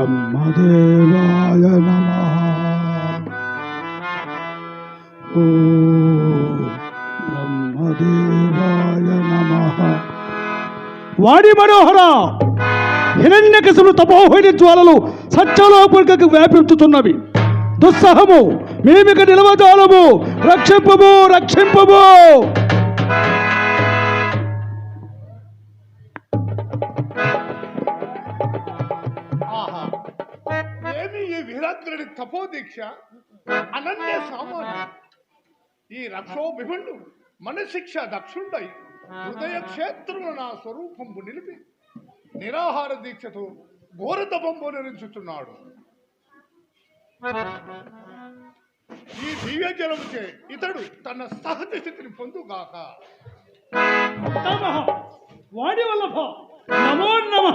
బ్రహ్మదేవాయ నమ. ఓ బ్రహ్మదేవాయ నమ. వాడి మనోహర హిరణ్యకశులు తపోహైన జ్వాలలు సత్యలోపరికకు వ్యాపించుతున్నవి. దుస్సహము మేమిక నిలవజాలము. రక్షింపము రక్షింపము వీరాగ్రుడి తపోదీక్ష అనన్య సామాన్య. ఈ రక్షో విభుండు మనశిక్ష దక్షుండై హృదయ క్షేత్రము నా స్వరూపంబు నిలిపి నిరాహార దీక్షతో ఘోర తపంబు నిరించుతున్నాడు ఈ దివ్య జలముచే ఇతడు తన సహజ స్థితిని పొందుగాక. వాడి వల్లభ నమో నమ.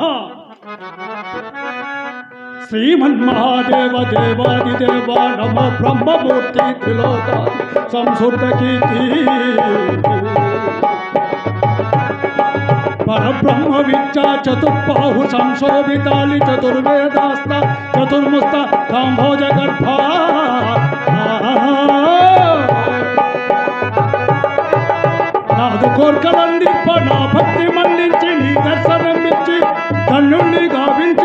శ్రీమన్మహాదేవ దేవాదిదేవ నమ బ్రహ్మమూర్తి త్రిలోక సంస్కృత కీర్తి పరబ్రహ్మ విద్యా చతుర్బాహు సంశోభితాలి చతుర్వేదాస్త చతుర్ముస్త కాంభోజ గర్భ నాదు కోర్కలందింప నా భక్తి మన్నించి నీ దర్శనం ఇచ్చి తన్నుణ్ణి గావించి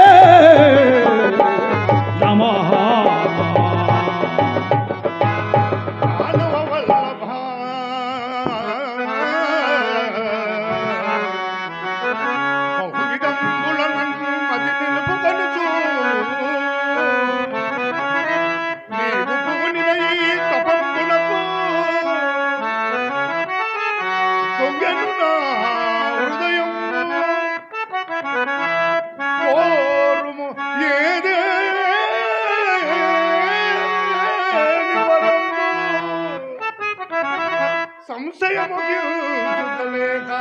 సంశయము లేక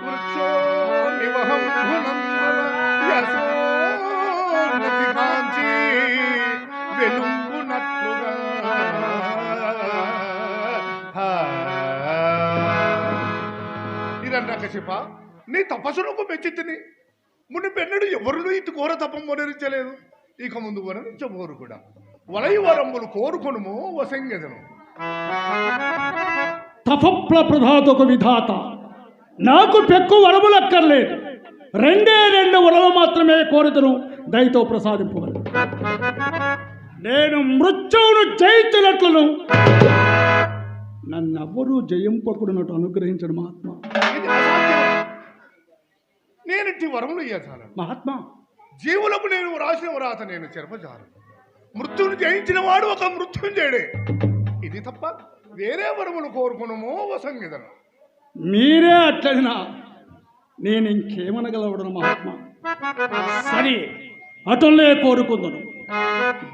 వృక్షో నివహం గుణంబుల యశోన్నతి కాంచి వెలుంగునట్లుగా హిరణ్యకశిప నీ తపస్సులకు మెచ్చి తిని మునిపెన్నడు ఎవరు ఇటు కోర తప్ప మొనరించలేదు ఇక ముందు మొనరించబోరు కూడా. వలయ వరంబులు కోరుకొనుము వసంగెదను తపప్ల ప్రధాతకు విధాత. నాకు పెక్కు వరములక్కర్లేదు. రెండే రెండు వరలు మాత్రమే కోరుతును దయతో ప్రసాదింపగలను నేను మృత్యువును జయించినట్లును. నన్నెవ్వరూ జయింపకుడునట్టు అనుగ్రహించడు మహాత్మా. నేనిట్టి వరములు ఇయ్యచాలను మహాత్మా. జీవులకు నేను రాసిన వ్రాత నేను చెరపజాలను మృత్యుని జయించిన వాడు ఒక మృత్యుంజయుడే. ఇది తప్ప వేరే వరములు కోరుకునము వసంగిదన మీరే అట్లదినా నేను ఇంకేమనగలవడను మహాత్మా? సరే అటులే కోరుకుందను.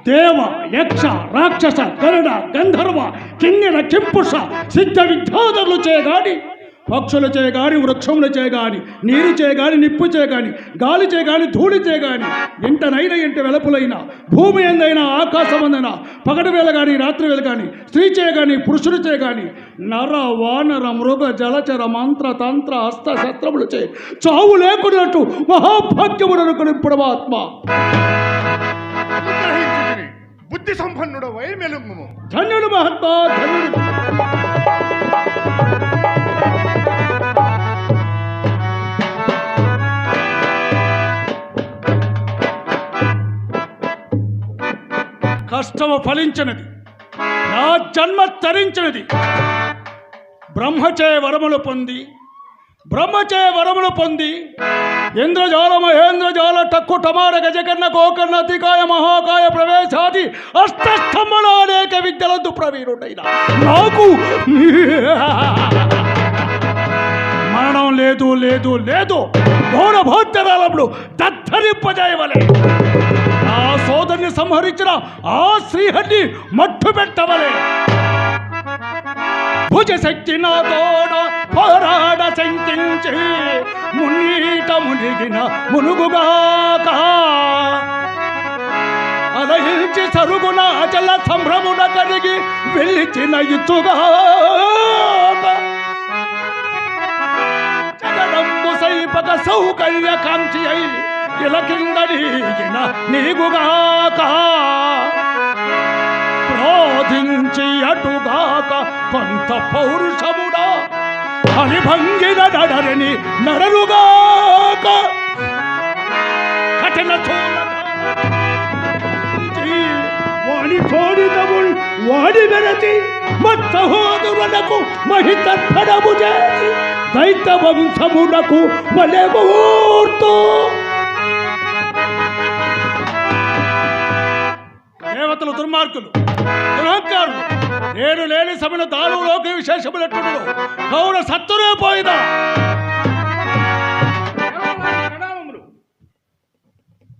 దేవ యక్ష రాక్షస గరుడ గంధర్వ కిన్నెర కింపుష సిద్ధ విద్యాధరులు చేయగాడి పక్షులు చేయగాని వృక్షములు చేయగాని నీరు చేయగాని నిప్పు చేయగాని గాలి చేయగాని ధూళి చేయగాని ఇంటనైన ఇంటి వెలపులైన భూమి ఎందైనా ఆకాశమందైనా పగటి వేళ కానీ రాత్రి వేళ కానీ స్త్రీ చేయగాని పురుషుడు చేయగాని నర వానర మృగ జలచర మంత్ర తంత్ర హస్త శస్త్రములు చే చావు లేకున్నట్టు మహాభాగ్యములను కొనిప్పుడు ఆత్మ బుద్ధి సంపన్నుడు వై ధన్యుడు మహాత్మా ధన్యుడు. కష్టము ఫలించినది. నా జన్మ తరించినది. బ్రహ్మచే వరములు పొంది బ్రహ్మచే వరములు పొంది ఇంద్రజాల మహేంద్రజాల టక్కు టమార గజకర్ణ గోకర్ణ అతికాయ మహాకాయ ప్రవేశాది అష్టస్తంభన అనేక విద్యలందు ప్రవీణుడైన నాకు. మరణం లేదు లేదు లేదు. ఘోర భోత్తరాలప్పుడు దత్తరింపజేయవలేదు అతన్ని సంహరించిన ఆ శ్రీహరిని మట్టు పెట్టవలే. భుజ శక్తి నా తోడ పోరాడ శంకించి మునీట మునిగిన మునుగుగాక. అలయించి సరుగున అచల సంభ్రమున కలిగి వెళ్ళిచిన ఇచ్చుగాక జగడంబు సైపక సౌకర్య కాంక్షి అయి ఇల కిందడిగిన నీగుగాక క్రోధించి అటుగాక కొంత పౌరుషముడా. అని భంగిన నడరని నడరుగాక కఠిన వాణి కోరిదముల్ వాణి వెరచి మత్తహోదులకు మహిత పడము చేసి దైత వంశమునకు మలేమూర్తో దేవతలు దుర్మార్గులు దురహంకారులు. నేను లేని సభను దారులోకి విశేషములెట్టుడు కౌర సత్తురే పోయిదా?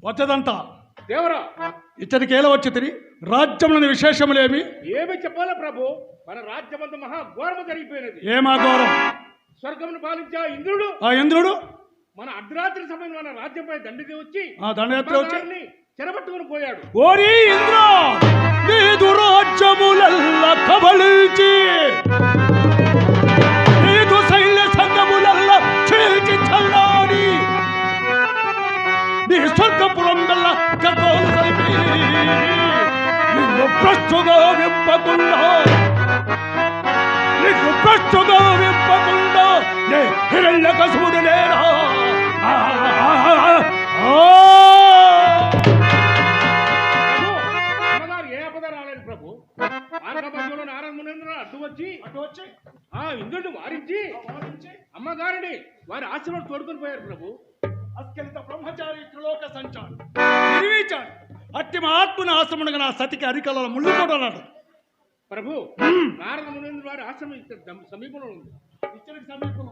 వచ్చదంతా దేవరా? ఇచ్చటికి ఏల వచ్చి తిని? రాజ్యములని విశేషములేమి? ఏమి చెప్పాలా ప్రభు? మన రాజ్యమంత మహా ఘోరము జరిగిపోయినది. ఏమా గౌరవం స్వర్గమును పాలించే ఆ ఇంద్రుడు? ఆ ఇంద్రుడు? మన అర్ధరాత్రి సమయం మన రాజ్యంపై దండికి వచ్చి ఆ దండయాత్ర వచ్చి? చెరబట్టుకుని పోయాడు. ఓరి ఇంద్ర నీదు రాజ్యములల్ల కబలించి నీదు సైన్య సంగములల్ల చేచి చల్లాడి నీ స్వర్గపురం వల్ల గర్భం కలిపి నిన్ను భ్రష్టుగా విప్పకుండా నిన్ను భ్రష్టుగా విప్పకుండా నే హిరణ్య కసుడు లేరా మనకు మార్గబద్ధుడు నారాయణ మునేంద్ర అడ్డు వచ్చి అటు వచ్చి. ఆ ఇంద్రుడిని వారించి అమ్మగారిని వారి ఆశ్రమం తోడుకొని పోయారు ప్రభు. అత్యంత బ్రహ్మచారి త్రిలోక సంచారు. నిర్వీచారు. అట్టి మా ఆత్మనాశ్రముడుగా నా సతికి అరికలలో ముళ్ళు కూడా ప్రభు నారద మునేంద్ర వారి ఆశ్రమం ఇక్కడ సమీపంలో ఉంది. ఇచ్చిన సమీపంలో